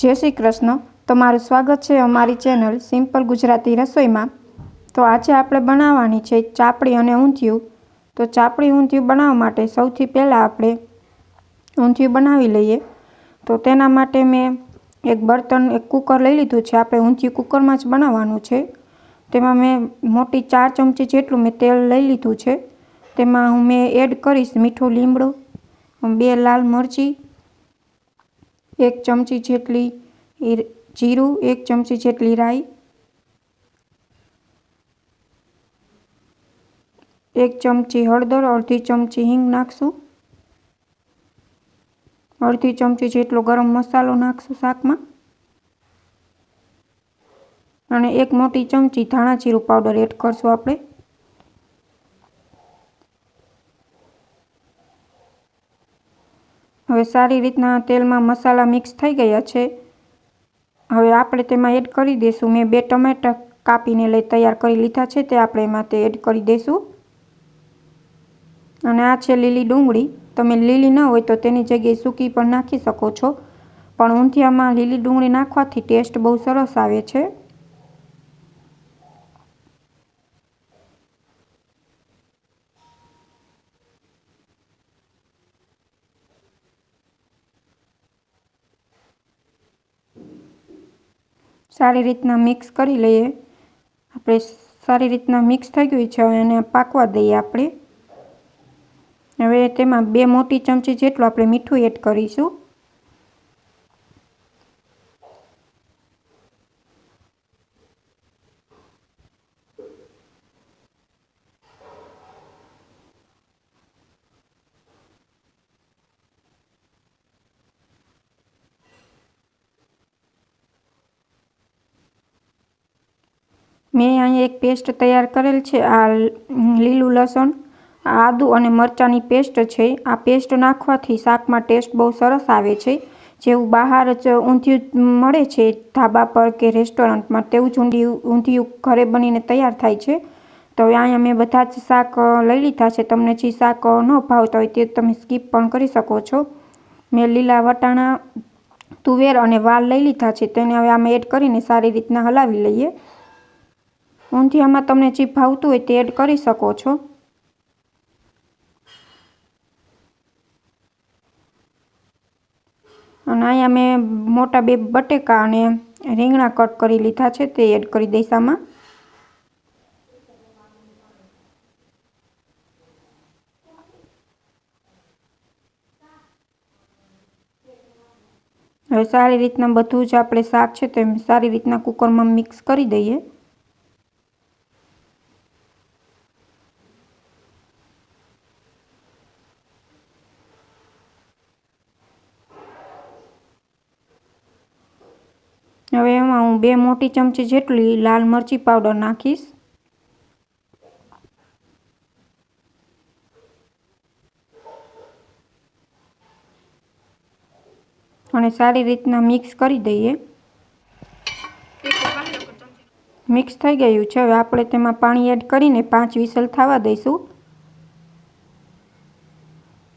જય શ્રી કૃષ્ણ. તમારું સ્વાગત છે અમારી ચેનલ સિમ્પલ ગુજરાતી રસોઈમાં. તો આજે આપણે બનાવવાની છે ચાપડી અને ઊંધિયું. તો ચાપડી ઊંધિયું બનાવવા માટે સૌથી પહેલાં આપણે ઊંધિયું બનાવી લઈએ. તો તેના માટે મેં એક બર્તન, એક કુકર લઈ લીધું છે. આપણે ઊંધિયું કુકરમાં જ બનાવવાનું છે. તેમાં મેં મોટી ચાર ચમચી જેટલું મેં તેલ લઈ લીધું છે. તેમાં હું મેં એડ કરીશ મીઠું લીમડો, બે લાલ મરચી એક ચમચી જેટલી જીરું, એક ચમચી જેટલી રાઈ, એક ચમચી હળદર, અડધી ચમચી હિંગ નાખશું. અડધી ચમચી જેટલો ગરમ મસાલો નાખશું શાકમાં. અને એક મોટી ચમચી ધાણા જીરું પાવડર એડ કરશું આપણે. હવે સારી રીતના તેલમાં મસાલા મિક્સ થઈ ગયા છે. હવે આપણે તેમાં એડ કરી દઈશું. મેં બે ટમેટા કાપીને લઈ તૈયાર કરી લીધા છે. તે આપણે એમાં તે એડ કરી દઈશું. અને આ છે લીલી ડુંગળી. તમે લીલી ન હોય તો તેની જગ્યાએ સૂકી પણ નાખી શકો છો. પણ ઊંધિયામાં લીલી ડુંગળી નાખવાથી ટેસ્ટ બહુ સરસ આવે છે. સારી રીતના મિક્સ કરી લઈએ. આપણે સારી રીતના મિક્સ થઈ ગયું છે એને પાકવા દઈએ આપણે. હવે તેમાં બે મોટી ચમચી જેટલું આપણે મીઠું એડ કરીશું. મેં અહીંયા એક પેસ્ટ તૈયાર કરેલ છે, આ લીલું લસણ આદુ અને મરચાંની પેસ્ટ છે. આ પેસ્ટ નાખવાથી શાકમાં ટેસ્ટ બહુ સરસ આવે છે. જેવું બહાર જ ઊંધિયું મળે છે, ધાબા પર કે રેસ્ટોરન્ટમાં, તેવું જ ઊંધિયું ઊંધિયું ઘરે બનીને તૈયાર થાય છે. તો અહીંયા મેં બધા જ શાક લઈ લીધા છે. તમને જે શાક ન ભાવતા હોય તે તમે સ્કીપ પણ કરી શકો છો. મેં લીલા વટાણા, તુવેર અને વાલ લઈ લીધા છે. તેને હવે આમાં એડ કરીને સારી રીતના હલાવી લઈએ. ઊંધિયામાં તમને જે ભાવતું હોય તે એડ કરી શકો છો. અને અહીંયા મેં મોટા બે બટેકા અને રીંગણા કટ કરી લીધા છે, તે એડ કરી દઈશ આમાં. હવે સારી રીતના બધું જ આપણે શાક છે, તે સારી રીતના કુકરમાં મિક્સ કરી દઈએ. હવે એમાં હું બે મોટી ચમચી જેટલી લાલ મરચી પાવડર નાખીશ. અને સારી રીતના મિક્સ કરી દઈએ. મિક્સ થઈ ગયું છે. હવે આપણે તેમાં પાણી એડ કરીને પાંચ વિસલ થવા દઈશું.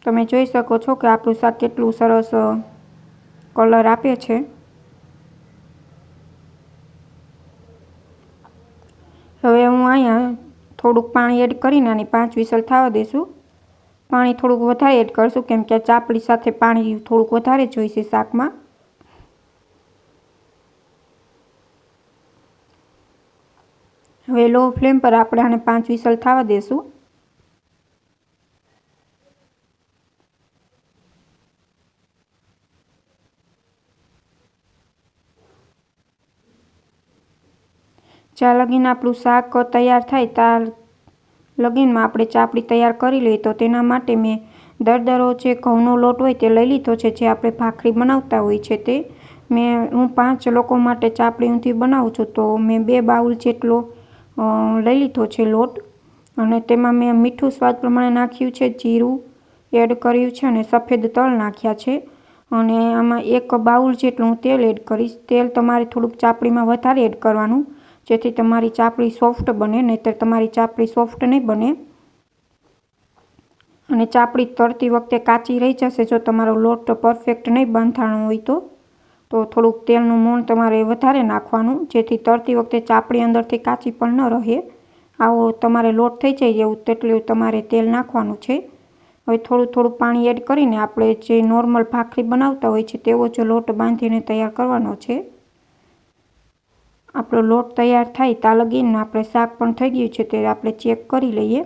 તમે જોઈ શકો છો કે આપણું શાક કેટલું સરસ કલર આપે છે હવે હું અહીંયા થોડુંક પાણી એડ કરીને આની પાંચ વિસલ થવા દઈશું. પાણી થોડુંક વધારે એડ કરશું, કેમ કે ચાપડી સાથે પાણી થોડુંક વધારે જોઈશે શાકમાં. હવે લો ફ્લેમ પર આપણે આને પાંચ વિસલ થવા દેશું જ્યાં લગીન આપણું શાક તૈયાર થાય ત્યાં લગીનમાં આપણે ચાપડી તૈયાર કરી લઈએ તો તેના માટે મેં દરદરો જે ઘઉંનો લોટ હોય તે લઈ લીધો છે, જે આપણે ભાખરી બનાવતા હોય છે તે. મેં, હું પાંચ લોકો માટે ચાપડી ઊંધી બનાવું છું તો મેં બે બાઉલ જેટલો લઈ લીધો છે લોટ. અને તેમાં મેં મીઠું સ્વાદ પ્રમાણે નાખ્યું છે, જીરું એડ કર્યું છે અને સફેદ તલ નાખ્યા છે. અને આમાં એક બાઉલ જેટલું હું તેલ એડ કરીશ. તેલ તમારે થોડુંક ચાપડીમાં વધારે એડ કરવાનું. જેથી તમારી ચાપડી સોફ્ટ બને, નહીંતર તમારી ચાપડી સોફ્ટ નહીં બને. અને ચાપડી તળતી વખતે કાચી રહી જશે જો તમારો લોટ પરફેક્ટ નહીં બંધાણો હોય તો. તો થોડુંક તેલનું મોણ તમારે વધારે નાખવાનું, જેથી તળતી વખતે ચાપડી અંદરથી કાચી પણ ન રહે. આવો તમારે લોટ થઈ જાય એવું તેટલું તમારે તેલ નાખવાનું છે. હવે થોડું થોડું પાણી એડ કરીને આપણે જે નોર્મલ ભાખરી બનાવતા હોય છે તેવો જ લોટ બાંધીને તૈયાર કરવાનો છે. આપણો લોટ તૈયાર થાય ત્યાં લગીને આપણે શાક પણ થઈ ગયું છે તે આપણે ચેક કરી લઈએ.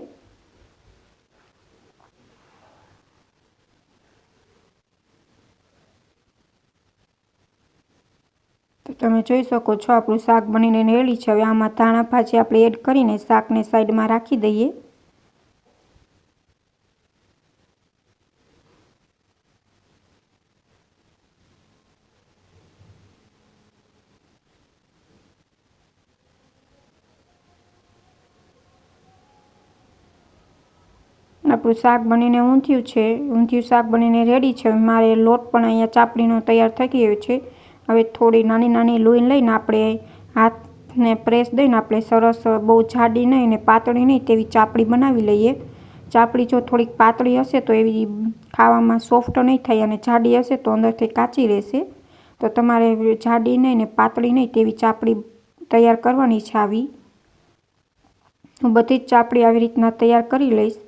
તો તમે જોઈ શકો છો આપણું શાક બનીને રેડી છે. હવે આમાં ધાણા ભાજી આપણે એડ કરીને શાકને સાઈડમાં રાખી દઈએ. આપણું શાક બનીને ઊંધિયું છે. ઊંધિયું શાક બનીને રેડી છે. મારે લોટ પણ અહીંયા ચાપડીનો તૈયાર થઈ ગયો છે. હવે થોડી નાની નાની લોહી લઈને આપણે હાથને પ્રેસ દઈને આપણે સરસ બહુ જાડી નહીં ને પાતળી નહીં તેવી ચાપડી બનાવી લઈએ. ચાપડી જો થોડીક પાતળી હશે તો એવી ખાવામાં સોફ્ટ નહીં થાય અને જાડી હશે તો અંદરથી કાચી રહેશે. તો તમારે જાડી નહીં ને પાતળી નહીં તેવી ચાપડી તૈયાર કરવાની છે આવી. હું બધી જ ચાપડી આવી રીતના તૈયાર કરી લઈશ.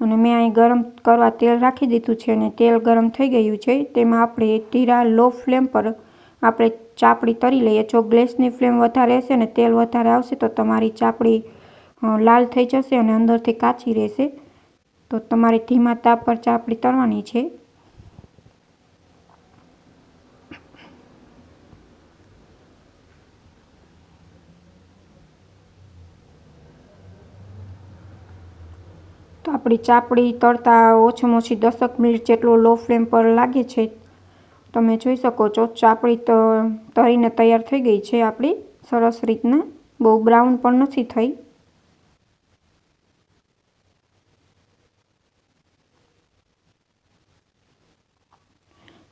અને મેં અહીં ગરમ કરવા તેલ રાખી દીધું છે અને તેલ ગરમ થઈ ગયું છે. તેમાં આપણે ધીરા લો ફ્લેમ પર આપણે ચાપડી તરી લઈએ. જો ગ્લેસની ફ્લેમ વધારે હશે ને તેલ વધારે આવશે તો તમારી ચાપડી લાલ થઈ જશે અને અંદરથી કાચી રહેશે. તો તમારે ધીમા તાપ પર ચાપડી તરવાની છે. આપણી ચાપડી તળતા ઓછામાં ઓછી દસક મિનિટ જેટલો લો ફ્લેમ પર લાગે છે. તમે જોઈ શકો છો, ચાપડી તરીને તૈયાર થઈ ગઈ છે આપણી. સરસ રીતના. બહુ બ્રાઉન પણ નથી થઈ.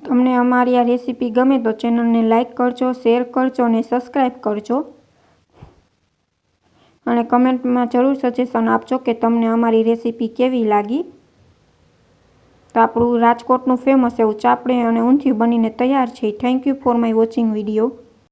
તમને અમારી આ રેસીપી ગમે તો ચેનલને લાઇક કરજો શેર કરજો અને સબસ્ક્રાઈબ કરજો. અને કમેન્ટમાં જરૂર સજેશન આપજો કે તમને અમારી રેસીપી કેવી લાગી. તો આપણું રાજકોટનું ફેમસ એવું ચાપડે અને ઊંધિયું બનીને તૈયાર છે. Thank you for my watching video